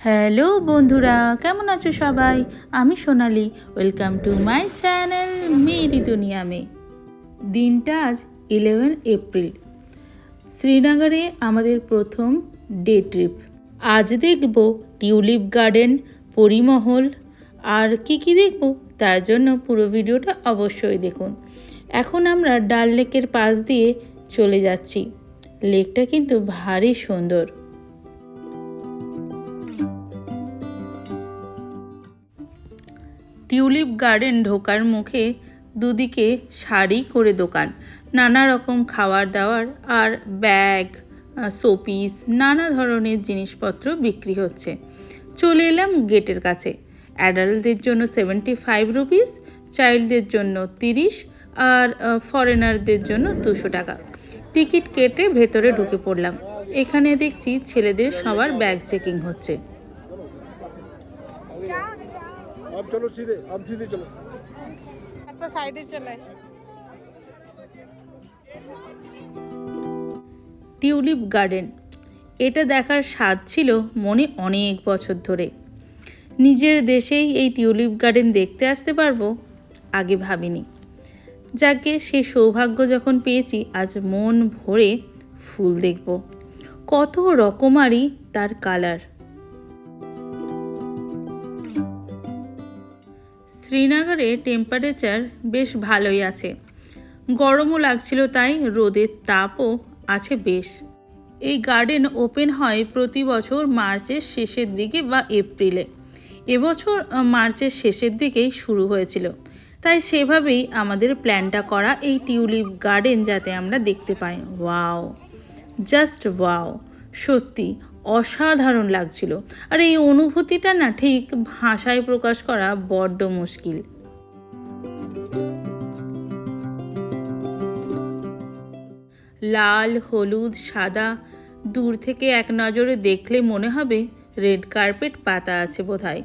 Hello বন্ধুরা, কেমন আছো সবাই? আমি Sonali, welcome to my channel Mary দুনিয়া মে। দিনটা আজ ইলেভেন এপ্রিল। শ্রীনগরে আমাদের প্রথম ডে ট্রিপ। আজ দেখব টিউলিপ গার্ডেন, পরিমহল। আর কি কি দেখব তার জন্য পুরো ভিডিওটা অবশ্যই দেখুন। এখন আমরা ডাল লেকের পাশ দিয়ে চলে যাচ্ছি। লেকটা কিন্তু ভারী সুন্দর। টিউলিপ গার্ডেন ঢোকার মুখে দুদিকে শাড়ি করে দোকান। নানা রকম খাবার দাবার আর ব্যাগ শোপিস, নানা ধরনের জিনিসপত্র বিক্রি হচ্ছে। চলে এলাম গেটের কাছে। অ্যাডাল্টদের জন্য সেভেন্টি ফাইভ রুপিস, চাইল্ডদের জন্য তিরিশ, আর ফরেনারদের জন্য দুশো টাকা। টিকিট কেটে ভেতরে ঢুকে পড়লাম। এখানে দেখছি ছেলেদের সবার ব্যাগ চেকিং হচ্ছে। अब चलो सीधे अब सीधे चलो একটা সাইডে চলে টিউলিপ গার্ডেন এটা দেখার স্বাদ ছিল মনে অনেক বছর ধরে নিজের দেশেই এই টিউলিপ গার্ডেন দেখতে আসতে পারবো আগে ভাবিনি যাকে সেই সৌভাগ্য যখন পেয়েছি আজ মন ভরে ফুল দেখব কত রকমারই তার কালার শ্রীনগরে টেম্পারেচার বেশ ভালোই আছে। গরমও লাগছিল তাই রোদের তাপও আছে বেশ। এই গার্ডেন ওপেন হয় প্রতি বছর মার্চের শেষের দিকে বা এপ্রিলে। এবছর মার্চের শেষের দিকেই শুরু হয়েছিল। তাই সেভাবেই আমাদের প্ল্যানটা করা এই টিউলিপ গার্ডেন যাতে আমরা দেখতে পাই। ওয়াও জাস্ট ওয়াও সত্যি অসাধারণ লাগছিল। আর এই অনুভূতিটা না ঠিক ভাষায় প্রকাশ করা বড্ড মুশকিল। লাল, হলুদ, সাদা, দূর থেকে এক নজরে দেখলে মনে হবে রেড কার্পেট পাতা আছে বোধহয়।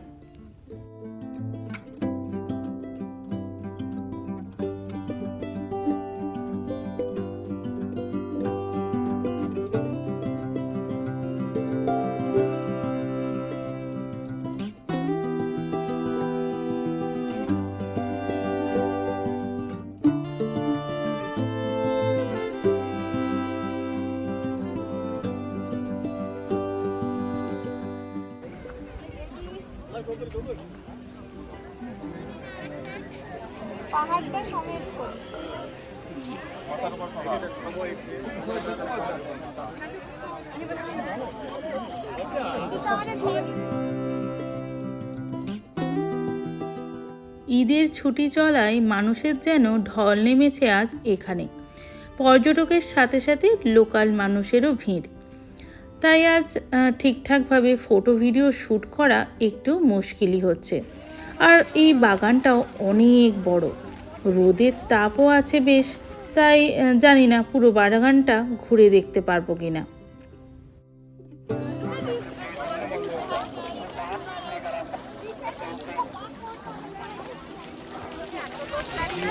ঈদের ছুটি চলায় মানুষের যেন ঢল নেমেছে আজ এখানে। পর্যটকের সাথে সাথে লোকাল মানুষেরও ভিড়। তাই আজ ঠিকঠাকভাবে ফটো, ভিডিও শ্যুট করা একটু মুশকিলই হচ্ছে। আর এই বাগানটাও অনেক বড়। রোদের তাপও আছে বেশ, তাই জানি না পুরো বাগানটা ঘুরে দেখতে পারব কিনা।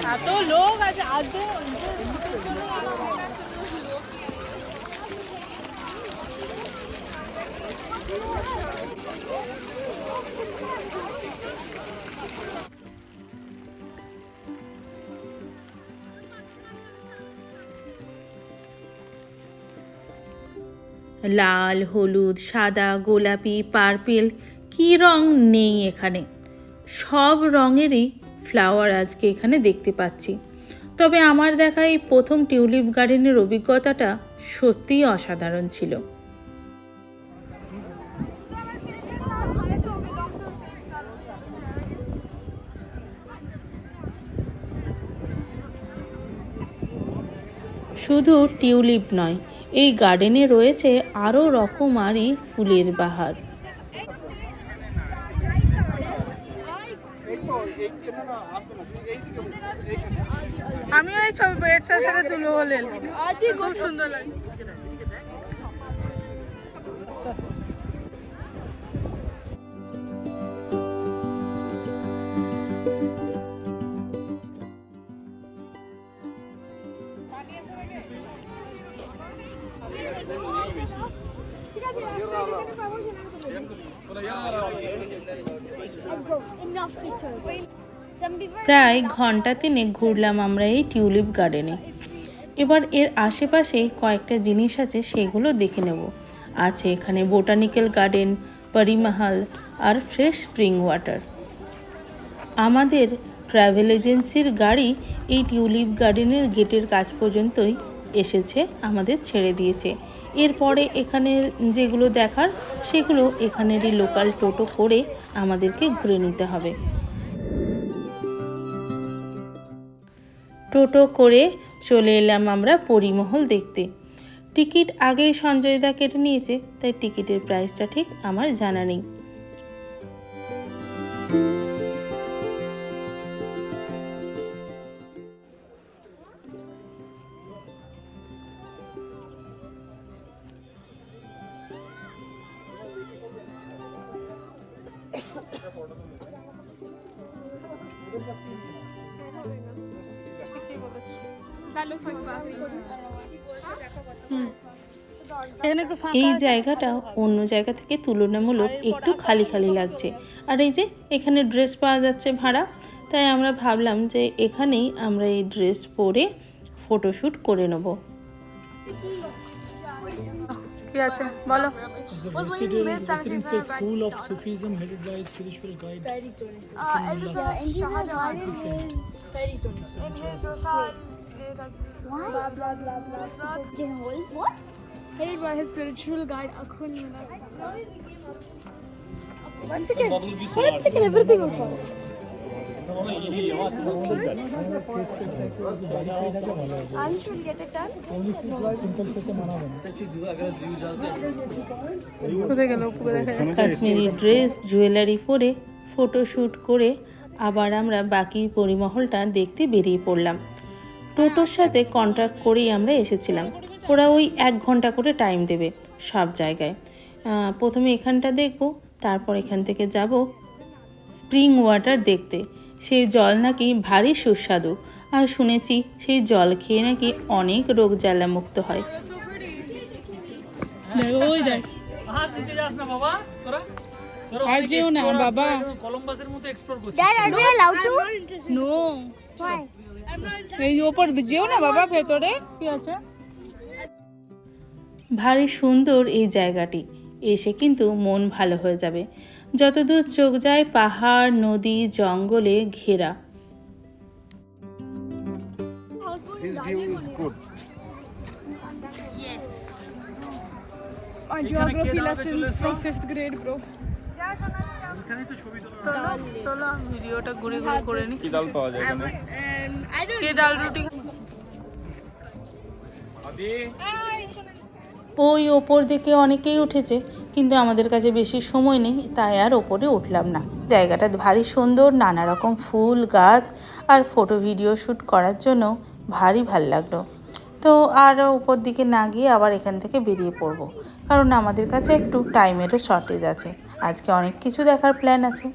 না লোক আছে লাল, হলুদ, সাদা, গোলাপি, পার্পেল কী রং নেই এখানে? সব রঙেরই ফ্লাওয়ার আজকে এখানে দেখতে পাচ্ছি। তবে আমার দেখা এই প্রথম টিউলিপ গার্ডেনের অভিজ্ঞতাটা সত্যিই অসাধারণ ছিল। শুধু টিউলিপ নয় এই গার্ডেনে রয়েছে আরও রকমারি ফুলের বাহার। আমি ওই ছবি সাথে খুব সুন্দর লাগে প্রায় ঘণ্টা তিনে ঘুরলাম আমরা এই টিউলিপ গার্ডেনে। এবার এর আশেপাশে কয়েকটা জিনিস আছে, সেগুলো দেখে নেব। আছে এখানে বোটানিক্যাল গার্ডেন, পরিমহল আর ফ্রেশ স্প্রিং ওয়াটার। আমাদের ট্রাভেল এজেন্সির গাড়ি এই টিউলিপ গার্ডেনের গেটের কাছ পর্যন্তই এসেছে, আমাদের ছেড়ে দিয়েছে। এরপরে এখানে যেগুলো দেখার, সেগুলো এখানেরই লোকাল টোটো করে আমাদেরকে ঘুরে নিতে হবে। টোটো করে চলে এলাম আমরা পরিমহল দেখতে। টিকিট আগেই সঞ্জয়দা কেটে নিয়েছে, তাই টিকিটের প্রাইসটা ঠিক আমার জানা নেই। এই জায়গাটা অন্য জায়গা থেকে তুলনামূলক একটু খালি খালি লাগছে। আর এই যে এখানে ড্রেস পাওয়া যাচ্ছে ভাড়া তাই আমরা ভাবলাম যে এখানেই আমরা এই ড্রেস পরে ফটোশ্যুট করে নেব। কি আছে? বলো। Is his Rasal Why? blah blah blah blah. Jin holes, what? Headed by his spiritual guide Akhund Minat. I should get it done. কোথায় গেল উপরে দেখা যাচ্ছে। কাশ্মীরি ড্রেস জুয়েলারি পরে ফটোশ্যুট করে আবার আমরা বাকি পরিমহলটা দেখতে বেরিয়ে পড়লাম টোটোর সাথে কন্ট্যাক্ট করেই আমরা এসেছিলাম। ওরা ওই এক ঘণ্টা করে টাইম দেবে সব জায়গায়। প্রথমে এখানটা দেখব তারপর এখান থেকে যাব স্প্রিং ওয়াটার দেখতে। সেই জল নাকি ভারী সুস্বাদু। আর শুনেছি সেই জল খেয়ে নাকি অনেক রোগ জ্বালা মুক্ত হয়। ওই দেখ। না বাবা। আর যেও না কলম্বাসের মতো এক্সপ্লোর? নো এই ওপর যেও না বাবা ভেতরে। কি আছে? ভারী সুন্দর এই জায়গাটি। এসে কিন্তু মন ভালো হয়ে যাবে। যতদূর চোখ যায় পাহাড় নদী জঙ্গলে ঘেরা. Our geography lessons from fifth grade, bro. ভিডিওটা ঘুরে ঘুরে করে নি। কি ডাল পাওয়া যায় এখানে? কে ডাল রুটি ওই ওপর দিকে অনেকেই উঠেছে কিন্তু আমাদের কাছে বেশি সময় নেই তাই আর ওপরে উঠলাম না। জায়গাটা ভারী সুন্দর নানা রকম ফুল গাছ আর ফটো ভিডিও শ্যুট করার জন্য ভারী ভালো লাগল। তো আর উপর দিকে না গিয়ে আবার এখান থেকে বেরিয়ে পড়ব কারণ আমাদের কাছে একটু টাইমেরও শর্টেজ আছে। আজকে অনেক কিছু দেখার প্ল্যান আছে।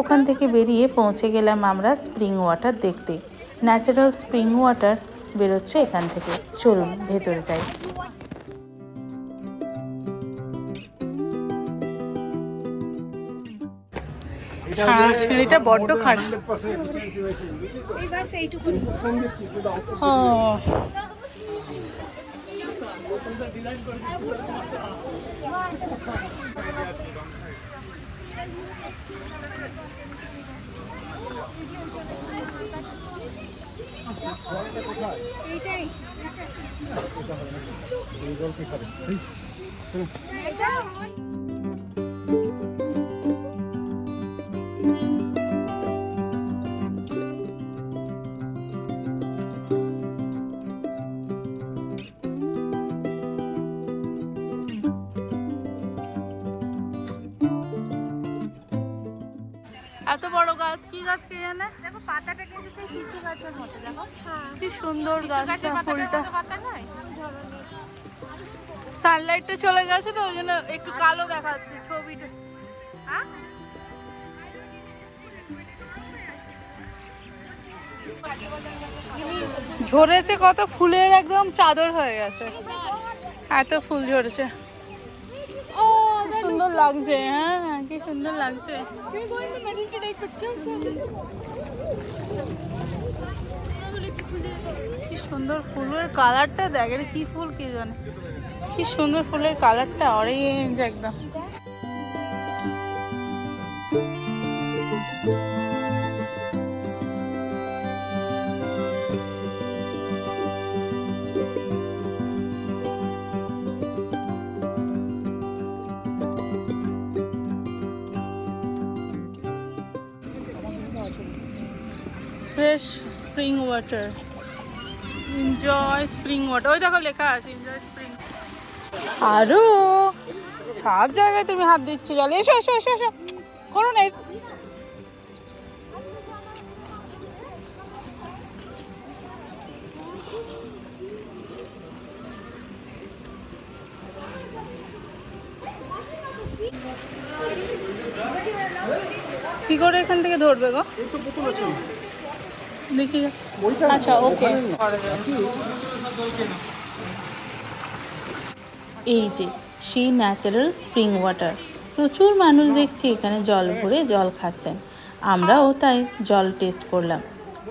ওখান থেকে বেরিয়ে পৌঁছে গেলাম আমরা স্প্রিং ওয়াটার দেখতে। ন্যাচারাল স্প্রিং ওয়াটার বেরোচ্ছে এখান থেকে। চলুন ভেতরে যাই। সিঁড়িটা বড্ড খারাপ 100% efficiency হয়েছে। ও। এত বড় গাছ কি গাছ কে জানে? সেই শিশু গাছের মতো দেখো। কি সুন্দর গাছটা ফুলটা। সানলাইটটা চলে গেছে তো ওই জন্য একটু কালো দেখাচ্ছে ছবিটা। ঝরেছে কত ফুলের একদম চাদর হয়ে গেছে। এত ফুল ঝরেছে। ও সুন্দর লাগছে হ্যাঁ। কি সুন্দর লাগছে। কি সুন্দর ফুলের কালারটা দেখ এটা কি ফুল কি জানে। কি সুন্দর ফুলের কালারটা অরেঞ্জ একদম। Fresh spring water. Enjoy spring water ওই দেখো লেখা আছে এনজয় স্প্রিং আরও! সব জায়গায় তুমি হাত দিচ্ছ, জলে। এসো এসো এসো এসো। করো না কি করে এখান থেকে ধরবে গো? দেখি। আচ্ছা ওকে। এই যে সেই ন্যাচারাল স্প্রিং ওয়াটার প্রচুর মানুষ দেখছি এখানে জল ভরে জল খাচ্ছেন। আমরাও তাই জল টেস্ট করলাম।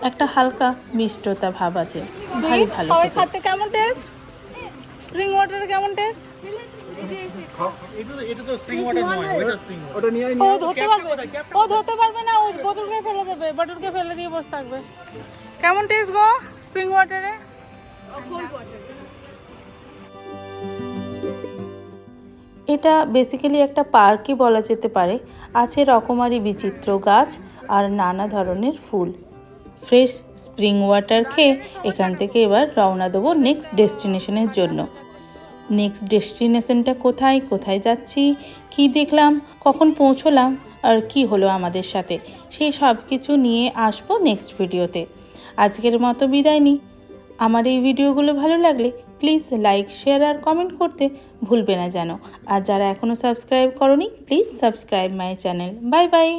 একটা হালকা মিষ্টতা ভাব আছে। ভারী ভালো সবাই খাচ্ছে কেমন টেস্ট স্প্রিং ওয়াটার কেমন টেস্ট ও ধরতে পারবে ও ধরতে পারবে না ও বোতলকে ফেলে দেবে বোতলকে ফেলে দিয়ে বসে থাকবে কেমন টেস্ট গো স্প্রিং ওয়াটারে এটা বেসিক্যালি একটা পার্কই বলা যেতে পারে। আছে রকমারি বিচিত্র গাছ আর নানা ধরনের ফুল। ফ্রেশ স্প্রিং ওয়াটার খেয়ে এখান থেকে এবার রওনা দেবো নেক্সট ডেস্টিনেশনের জন্য। নেক্সট ডেস্টিনেশনটা কোথায় কোথায় যাচ্ছি, কি দেখলাম, কখন পৌঁছলাম আর কি হলো আমাদের সাথে, সেই সব কিছু নিয়ে আসব নেক্সট ভিডিওতে আজকের মতো বিদায় নিই। আমার এই ভিডিওগুলো ভালো লাগলে প্লিজ লাইক শেয়ার আর কমেন্ট করতে ভুলবে না যেন। আর যারা এখনও সাবস্ক্রাইব করনি please subscribe my channel bye bye